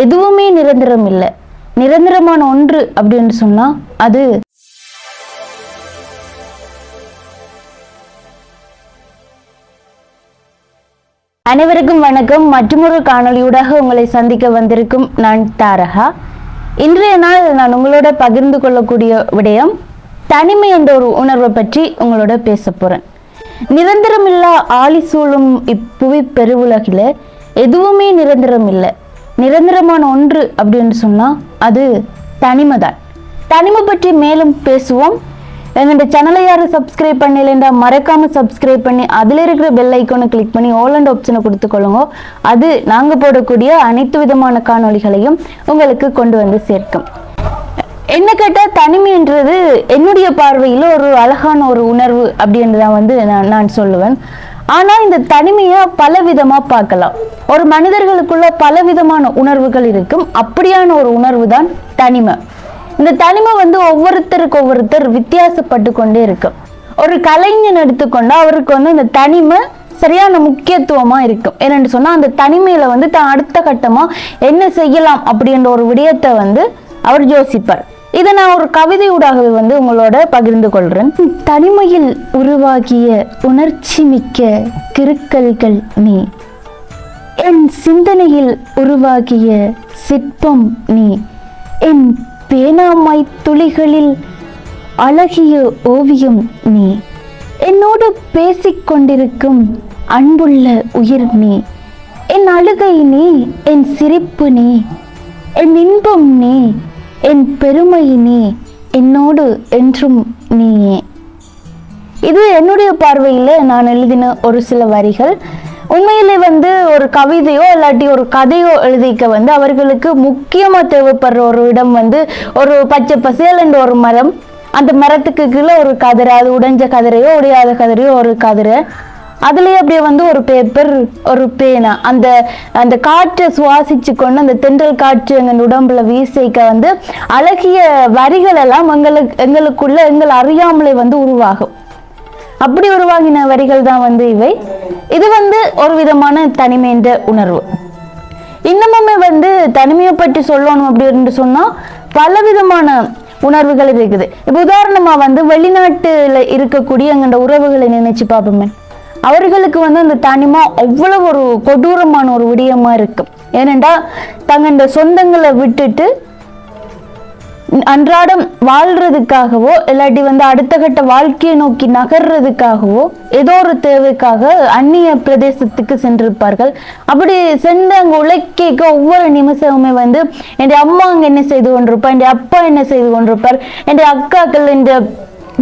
எதுவுமே நிரந்தரம் இல்லை. நிரந்தரமான ஒன்று அப்படின்னு சொன்னா அது அனைவருக்கும் வணக்கம். மற்றொரு காணொளியூடாக உங்களை சந்திக்க வந்திருக்கும் நான் தாரகா. இன்றைய நாள் நான் உங்களோட பகிர்ந்து கொள்ளக்கூடிய விடயம் தனிமை என்ற ஒரு உணர்வை பற்றி உங்களோட பேச போறேன். நிரந்தரமில்லா ஆளி சூழும் இப்புவி பெருவுலகில் எதுவுமே நிரந்தரம் இல்லை. நிரந்தரமான ஒன்று அப்படின்னு சொன்னால் அது தனிமை தான் தனிமை பற்றி மேலும் பேசுவோம். என்னோட சேனலை யாரும் சப்ஸ்கிரைப் பண்ணலைண்டா மறக்காமல் சப்ஸ்கிரைப் பண்ணி அதில் இருக்கிற பெல் ஐக்கோனை கிளிக் பண்ணி ஆல் அண்ட் ஆப்ஷனை கொடுத்துக்கொள்ளுங்க அது நாங்கள் போடக்கூடிய அனைத்து விதமான காணொளிகளையும் உங்களுக்கு கொண்டு வந்து சேர்க்கும். என்ன கேட்டால் தனிமைன்றது என்னுடைய பார்வையில் ஒரு அழகான ஒரு உணர்வு அப்படின்னு தான் வந்து நான் நான் சொல்லுவேன். ஆனால் இந்த தனிமையை பல விதமாக பார்க்கலாம். ஒரு மனிதர்களுக்குள்ள பல விதமான உணர்வுகள் இருக்கும். அப்படியான ஒரு உணர்வு தான் தனிமை. இந்த தனிமை வந்து ஒவ்வொருத்தருக்கு ஒவ்வொருத்தர் வித்தியாசப்பட்டு கொண்டே இருக்கும் ஒரு கலைஞன் எடுத்துக்கொண்டா அவருக்கு வந்து இந்த தனிமை சரியான முக்கியத்துவமா இருக்கும் என்னென்னு சொன்னா அந்த தனிமையில வந்து தான் அடுத்த கட்டமா என்ன செய்யலாம் அப்படின்ற ஒரு விடயத்தை வந்து அவர் யோசிப்பார். இதை நான் ஒரு கவிதையூடாகவே வந்து உங்களோட பகிர்ந்து கொள்றேன். தனிமையில் உருவாகிய உணர்ச்சி மிக்க கிருக்கல்கள் நீ என் சிந்தனையில் உருவாகிய சிற்பம் நீ என் பேனாமாய் துளிகளில் அழகிய ஓவியம் நீ என்னோடு பேசிக்கொண்டிருக்கும் அன்புள்ள உயிர் நீ என் அழுகை நீ என் சிரிப்பு நீ என் இன்பம் நீ என் பெருமை நீ என்னோடு என்றும் நீயே. இது என்னுடைய பார்வையில் நான் எழுதின ஒரு சில வரிகள். உண்மையிலே வந்து ஒரு கவிதையோ இல்லாட்டி ஒரு கதையோ எழுதிக்க வந்து அவர்களுக்கு முக்கியமாக தேவைப்படுற ஒரு இடம் வந்து ஒரு பச்சை பசேல் என்ற ஒரு மரம். அந்த மரத்துக்கு கீழே ஒரு கதிரை அது உடைஞ்ச கதிரையோ உடையாத கதிரையோ ஒரு கதிரை. அதுலேயே அப்படியே வந்து ஒரு பேப்பர் ஒரு பேனா. அந்த அந்த காற்றை சுவாசிச்சு கொண்டு அந்த தென்றல் காற்று எங்கள் உடம்புல வீசிக்க வந்து அழகிய வரிகள் எல்லாம் எங்களுக்கு எங்களுக்குள்ள எங்கள் அறியாமலே வந்து உருவாகும். அப்படி உருவாகின வரிகள் தான் வந்து இவை. இது வந்து ஒரு விதமான தனிமைன்ற உணர்வு. இன்னமுமே வந்து தனிமையை பற்றி சொல்லணும் அப்படின்னு சொன்னால் பலவிதமான உணர்வுகள் இருக்குது. இப்போ உதாரணமாக வந்து வெளிநாட்டில் இருக்கக்கூடிய எங்களோட உறவுகளை நினைச்சு பார்ப்போமே. அவர்களுக்கு வந்து அந்த தனிமை அவ்வளவு ஒரு கொடூரமான ஒரு விடயமா இருக்கும் ஏனென்றால் தங்களோட சொந்தங்களை விட்டுட்டு அன்றாடம் வாழ்றதுக்காகவோ இல்லாட்டி வந்து அடுத்த கட்ட வாழ்க்கையை நோக்கி நகர்றதுக்காகவோ ஏதோ ஒரு தேவைக்காக அந்நிய பிரதேசத்துக்கு சென்றிருப்பார்கள். அப்படி சென்று அங்கே உழைக்க ஒவ்வொரு நிமிஷமுமே வந்து என் அம்மா அங்கே என்ன செய்து கொண்டிருப்பார் என் அப்பா என்ன செய்து கொண்டிருப்பார்? என் அக்காக்கள் என்ற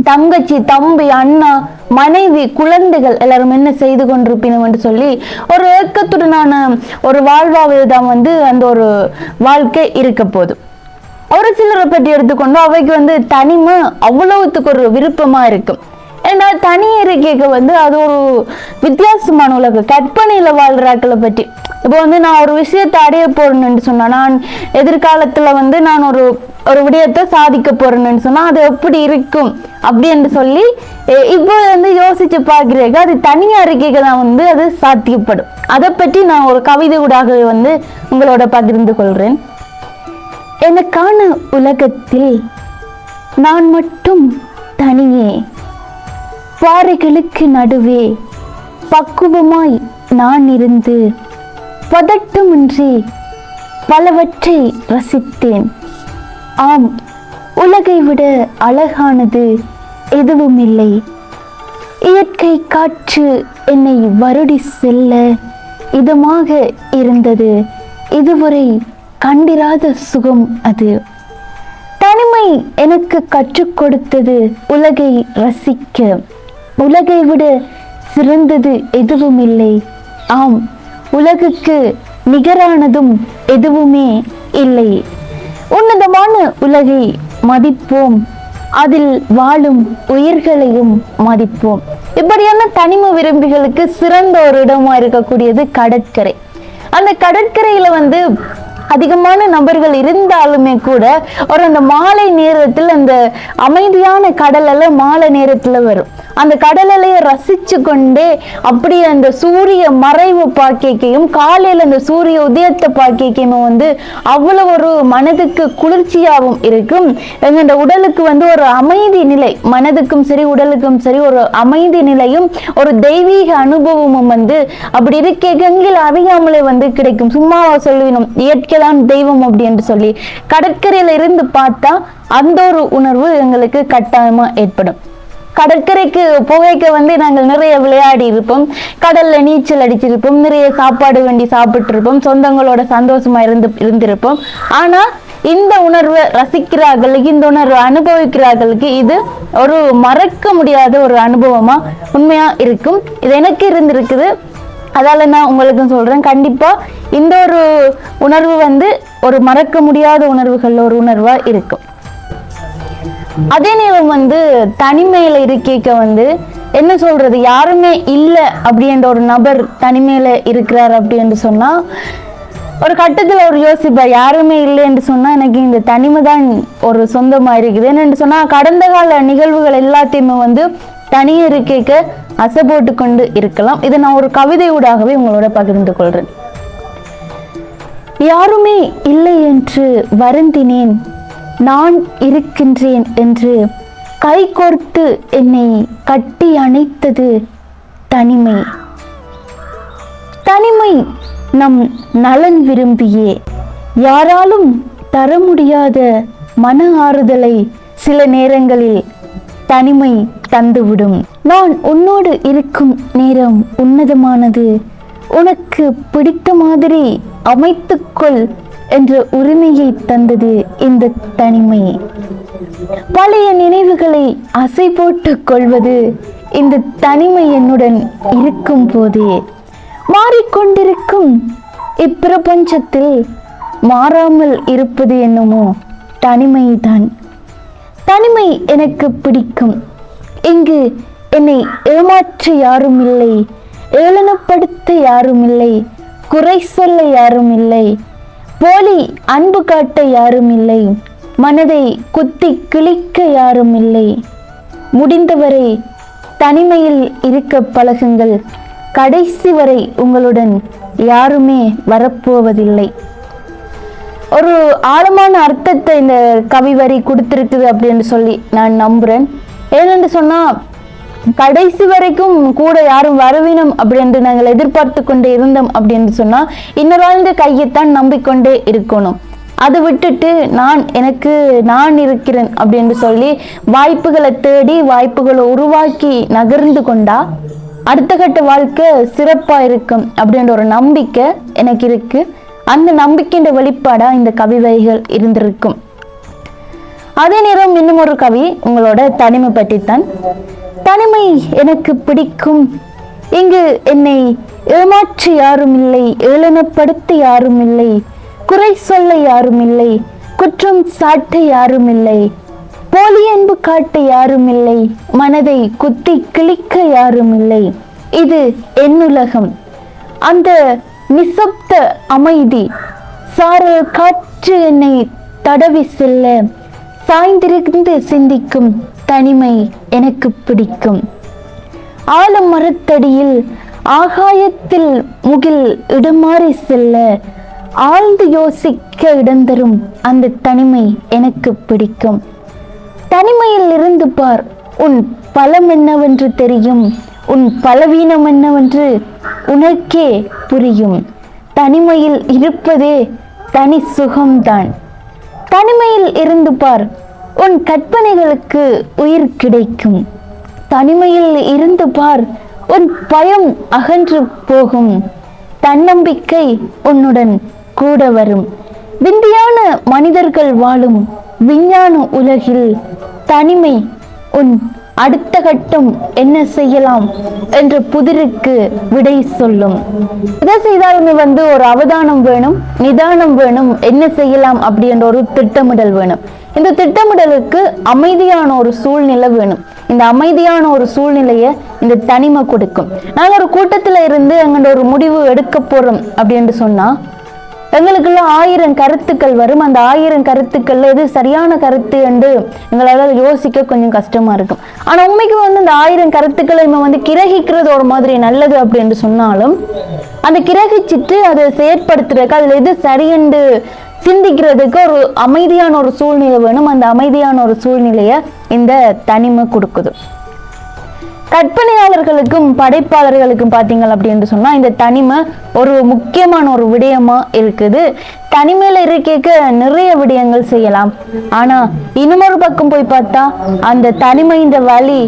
தங்கச்சி தம்பி அண்ணா மனைவி குழந்தைகள் எல்லாரும் என்ன செய்து கொண்டிருப்பினோம் என்று சொல்லி ஒரு ஏக்கத்துடனான ஒரு வாழ்வாவில் தான் வந்து அந்த ஒரு வாழ்க்கை இருக்க போகுது. ஒரு சிலரை பற்றி எடுத்துக்கொண்டு அவைக்கு வந்து தனிமை அவ்வளவுத்துக்கு ஒரு விருப்பமா இருக்கும் ஏன்னா தனி இருக்கைக்கு வந்து அது ஒரு வித்தியாசமான உலகம். கற்பனையில் வாழ்கிறாக்களை பற்றி. இப்போ வந்து நான் ஒரு விஷயத்தை அடைய போறேன்னு சொன்னால் நான் எதிர்காலத்தில் வந்து நான் ஒரு ஒரு விடயத்தை சாதிக்க போறேன்னு சொன்னால் அது எப்படி இருக்கும்? அப்படின்னு சொல்லி இப்போ வந்து யோசிச்சு பார்க்கிறேங்க அது தனியாக இருக்கைக்கு தான் வந்து அது சாத்தியப்படும். அதை பற்றி நான் ஒரு கவிதை ஊடாக வந்து உங்களோட பகிர்ந்து கொள்கிறேன். எனக்கான உலகத்தில் நான் மட்டும் தனியே பாறைகளுக்கு நடுவே பக்குவமாய் நான் இருந்து பதட்டமின்றி பலவற்றை ரசித்தேன். ஆம் உலகை விட அழகானது எதுவும் இல்லை இயற்கை காற்று என்னை வருடி செல்ல இதமாக இருந்தது. இதுவரை கண்டிராத சுகம் அது. தனிமை எனக்கு கற்றுக் கொடுத்தது உலகை ரசிக்க. உலகை விட சிறந்தது எதுவும் இல்லை ஆம் உலகுக்கு நிகரானதும் எதுவுமே இல்லை. உன்னதமான உலகை மதிப்போம். அதில் வாழும் உயிர்களையும் மதிப்போம். இப்படியான தனிமை விரும்பிகளுக்கு சிறந்த ஒரு இடமா இருக்கக்கூடியது கடற்கரை. அந்த கடற்கரையில வந்து அதிகமான நபர்கள் இருந்தாலுமே கூட ஒரு அந்த மாலை நேரத்தில் அந்த அமைதியான கடல் மாலை நேரத்துல வரும். அந்த கடல் ரசித்து ரசிச்சு கொண்டே அப்படியே அந்த சூரிய மறைவு பாக்கியக்கையும் காலையில அந்த சூரிய உதயத்தை பாக்கியக்கையும் வந்து அவ்வளவு ஒரு மனதுக்கு குளிர்ச்சியாகவும் இருக்கும். எங்களோட உடலுக்கு வந்து ஒரு அமைதி நிலை மனதுக்கும் சரி உடலுக்கும் சரி ஒரு அமைதி நிலையும் ஒரு தெய்வீக அனுபவமும் வந்து அப்படி இருக்க எங்கில் அறியாமலே வந்து கிடைக்கும். சும்மாவா இயற்கை இயற்கைதான் தெய்வம் அப்படி என்று சொல்லி கடற்கரையில இருந்து பார்த்தா அந்த ஒரு உணர்வு எங்களுக்கு கட்டாயமா ஏற்படும். கடற்கரைக்கு புகைக்கு வந்து நாங்கள் நிறைய விளையாடி இருப்போம். கடல்ல நீச்சல் அடிச்சிருப்போம். நிறைய சாப்பாடு வேண்டி சாப்பிட்டு இருப்போம் சொந்தங்களோட சந்தோஷமா இருந்து இருந்திருப்போம். ஆனா இந்த உணர்வை ரசிக்கிறார்களுக்கு இந்த உணர்வை அனுபவிக்கிறார்களுக்கு இது ஒரு மறக்க முடியாத ஒரு அனுபவமா உண்மையா இருக்கும். இது எனக்கு இருந்திருக்குது. அதால நான் உங்களுக்கும் சொல்கிறேன் கண்டிப்பாக இந்த ஒரு உணர்வு வந்து ஒரு மறக்க முடியாத உணர்வுகளில் ஒரு உணர்வாக இருக்கும். அதே நேரம் வந்து தனிமையில் இருக்க வந்து என்ன சொல்றது? யாருமே இல்லை அப்படின்ற ஒரு நபர் தனிமையில இருக்கிறார் அப்படின்னு சொன்னால் ஒரு கட்டத்தில் ஒரு யோசிப்பா யாருமே இல்லைன்னு சொன்னால் எனக்கு இந்த தனிமை தான் ஒரு சொந்தமாக இருக்குது. என்னன்னு சொன்னால் கடந்த கால நிகழ்வுகள் எல்லாத்தையுமே வந்து தனியே இருக்கைக்கு அசை போட்டு கொண்டு இருக்கலாம். இதை நான் ஒரு கவிதையூடாகவே உங்களோட பகிர்ந்து கொள்றேன். யாருமே இல்லை என்று வருந்தினேன். நான் இருக்கின்றேன் என்று கைகோர்த்து என்னை கட்டி அணைத்தது தனிமை. தனிமை நம் நலன் விரும்பியே. யாராலும் தர முடியாத மன ஆறுதலை சில நேரங்களில் தனிமை தந்துவிடும். நான் உன்னோடு இருக்கும் நேரம் உன்னதமானது. உனக்கு பிடித்த மாதிரி அமைத்துக்கொள் என்ற உரிமையை தந்தது இந்த தனிமை. பழைய நினைவுகளை அசை போட்டுக் கொள்வது இந்த தனிமை என்னுடன் இருக்கும் போதே. மாறிக்கொண்டிருக்கும் இப்பிரபஞ்சத்தில் மாறாமல் இருப்பது என்னமோ தனிமைதான். தனிமை எனக்கு பிடிக்கும். இங்கு என்னை ஏமாற்ற யாரும் இல்லை ஏளனப்படுத்த யாரும் இல்லை குறை சொல்ல யாரும் இல்லை போலி அன்பு காட்ட யாரும் இல்லை மனதை குத்தி கிழிக்க யாரும் இல்லை. முடிந்தவரை தனிமையில் இருக்க பழகுங்கள். கடைசி வரை உங்களுடன் யாருமே வரப்போவதில்லை. ஒரு ஆழமான அர்த்தத்தை இந்த கவி வரி கொடுத்துருக்குது அப்படின்னு சொல்லி நான் நம்புறேன். ஏனென்று சொன்னால் கடைசி வரைக்கும் கூட யாரும் வரவினம் அப்படின்னு நாங்கள் எதிர்பார்த்து கொண்டே இருந்தோம் அப்படின்னு சொன்னால் இன்னொரு கையைத்தான் நம்பிக்கொண்டே இருக்கணும். அதை விட்டுட்டு நான் எனக்கு நான் இருக்கிறேன் அப்படின்னு சொல்லி வாய்ப்புகளை தேடி வாய்ப்புகளை உருவாக்கி நகர்ந்து கொண்டா அடுத்த கட்ட வாழ்க்கை சிறப்பாக இருக்கும் அப்படின்ற ஒரு நம்பிக்கை எனக்கு இருக்குது அந்த நம்பிக்கின்ற வெளிப்பாடாக இந்த கவிதைகள் இருந்திருக்கும். அதே நேரம் இன்னும் ஒரு கவி உங்களோட தனிமை பற்றித்தான். தனிமை எனக்கு பிடிக்கும். இங்கு என்னை ஏமாற்ற யாரும் இல்லை ஏளனப்படுத்த யாரும் இல்லை குறை சொல்ல யாரும் இல்லை குற்றம் சாட்ட யாரும் இல்லை போலி அன்பு காட்ட யாரும் இல்லை மனதை குத்தி கிழிக்க யாரும் இல்லை இது என் உலகம் அந்த நிசப்த அமைதி. சாரல் காற்று என்னை தடவி செல்ல. சாய்ந்திருந்து சிந்திக்கும் தனிமை எனக்கு பிடிக்கும். ஆலம் மரத்தடியில் ஆகாயத்தில் முகில் இடமாறி செல்ல. ஆழ்ந்து யோசிக்க இடம் தரும் அந்த தனிமை எனக்கு பிடிக்கும். தனிமையில் இருந்து பார். உன் பலம் என்னவென்று தெரியும். உன் பலவீனம் என்னவென்று உனக்கே புரியும். தனிமையில் இருப்பதே தனி சுகம்தான். தனிமையில் இருந்து பார் உன் கற்பனைகளுக்கு உயிர் கிடைக்கும். தனிமையில் இருந்து பார் உன் பயம் அகன்று போகும். தன்னம்பிக்கை உன்னுடன் கூட வரும். விந்தியான மனிதர்கள் வாழும் விஞ்ஞான உலகில் தனிமை உன் அடுத்த கட்டம் என்ன செய்யலாம் என்ற புதிருக்கு விடை சொல்லும். எதை செய்தாலுமே வந்து ஒரு அவதானம் வேணும் நிதானம் வேணும் என்ன செய்யலாம் அப்படின்ற ஒரு திட்டமிடல் வேணும். இந்த திட்டமிடலுக்கு அமைதியான ஒரு சூழ்நிலை வேணும். இந்த அமைதியான ஒரு சூழ்நிலையை இந்த தனிமை கொடுக்கும். நாங்கள் ஒரு கூட்டத்தில் இருந்து எங்கள்ட ஒரு முடிவு எடுக்க போறோம் அப்படின்னு சொன்னா எங்களுக்குள்ள ஆயிரம் கருத்துக்கள் வரும். அந்த ஆயிரம் கருத்துக்கள் எது சரியான கருத்து என்று எங்களால் யோசிக்க கொஞ்சம் கஷ்டமா இருக்கும். ஆனா உண்மைக்கு வந்து அந்த ஆயிரம் கருத்துக்களை நம்ம வந்து கிரகிக்கிறது ஒரு மாதிரி நல்லது அப்படி என்று சொன்னாலும் அந்த கிரகிச்சிட்டு அதை செயற்படுத்துறதுக்கு அதுல எது சரியென்று சிந்திக்கிறதுக்கு ஒரு அமைதியான ஒரு சூழ்நிலை வேணும். அந்த அமைதியான ஒரு சூழ்நிலையை இந்த தனிமை கொடுக்குது. கற்பனையாளர்களுக்கும் படைப்பாளர்களுக்கும் பார்த்தீங்கள் அப்படின்னு சொன்னால் இந்த தனிமை ஒரு முக்கியமான ஒரு விடயமா இருக்குது. தனிமையில் இருக்க நிறைய விடயங்கள் செய்யலாம். ஆனால் இன்னொரு பக்கம் போய் பார்த்தா அந்த தனிமையின் வழி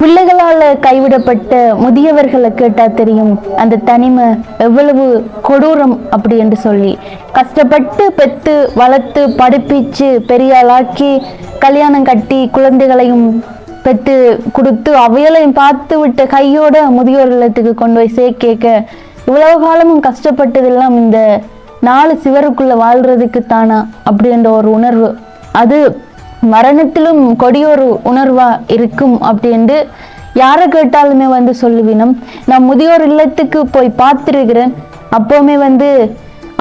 பிள்ளைகளால் கைவிடப்பட்ட முதியவர்களை கேட்டால் தெரியும். அந்த தனிமை எவ்வளவு கொடூரம் அப்படி என்று சொல்லி. கஷ்டப்பட்டு பெற்று வளர்த்து படிப்பிச்சு பெரியாளாக்கி கல்யாணம் கட்டி குழந்தைகளையும் பெற்று கொடுத்து அவையலையும் பார்த்து விட்ட கையோட முதியோர் இல்லத்துக்கு கொண்டு போய் சேர்க்க இவ்வளவு காலமும் கஷ்டப்பட்டதெல்லாம் இந்த நாலு சிவருக்குள்ள வாழ்றதுக்கு தானா அப்படின்ற ஒரு உணர்வு. அது மரணத்திலும் கொடியொரு உணர்வா இருக்கும் அப்படின்ட்டு யாரை கேட்டாலுமே வந்து சொல்லுவினம் நான் முதியோர் இல்லத்துக்கு போய் பார்த்துருக்கிறேன். அப்போவுமே வந்து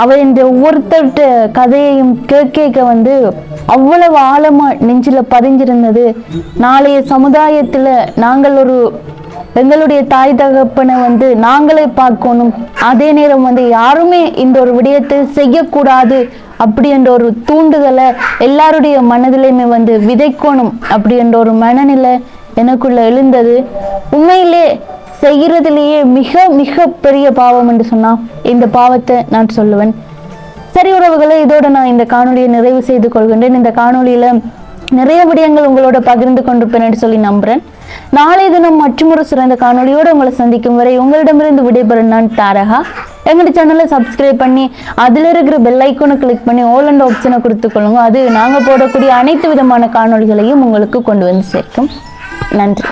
அவர் இந்த ஒவ்வொருத்தர்கிட்ட கதையையும் கேட்க வந்து அவ்வளவு ஆழமா நெஞ்சில பதிஞ்சிருந்தது. நாளைய சமுதாயத்துல நாங்கள் ஒரு எங்களுடைய தாய் தகப்பனை வந்து நாங்களே பார்க்கணும். அதே நேரம் வந்து யாருமே இந்த ஒரு விடயத்தை செய்யக்கூடாது அப்படி என்ற ஒரு தூண்டுதலை எல்லாருடைய மனதிலையுமே வந்து விதைக்கணும் அப்படி என்ற ஒரு மனநிலை எனக்குள்ள எழுந்தது. உண்மையிலே செய்கிறதுலேயே மிக மிக பெரிய பாவம் என்று சொன்னால் இந்த பாவத்தை நான் சொல்லுவேன். சரி உறவுகளை இதோட நான் இந்த காணொலியை நிறைவு செய்து கொள்கின்றேன். இந்த காணொலியில் நிறைய விடயங்கள் உங்களோட பகிர்ந்து கொண்டிருப்பேன் என்று சொல்லி நம்புகிறேன் நாளை தினம் மற்றொரு சிறந்த காணொலியோடு உங்களை சந்திக்கும் வரை உங்களிடமிருந்து விடைபெறும் நான் தாரகா. எங்களோட சேனலை சப்ஸ்கிரைப் பண்ணி அதில் இருக்கிற பெல் ஐக்கோனை கிளிக் பண்ணி ஓல் அண்ட் ஆப்ஷனை கொடுத்துக்கொள்ளுங்க அது நாங்கள் போடக்கூடிய அனைத்து விதமான காணொளிகளையும் உங்களுக்கு கொண்டு வந்து சேர்க்கும். நன்றி.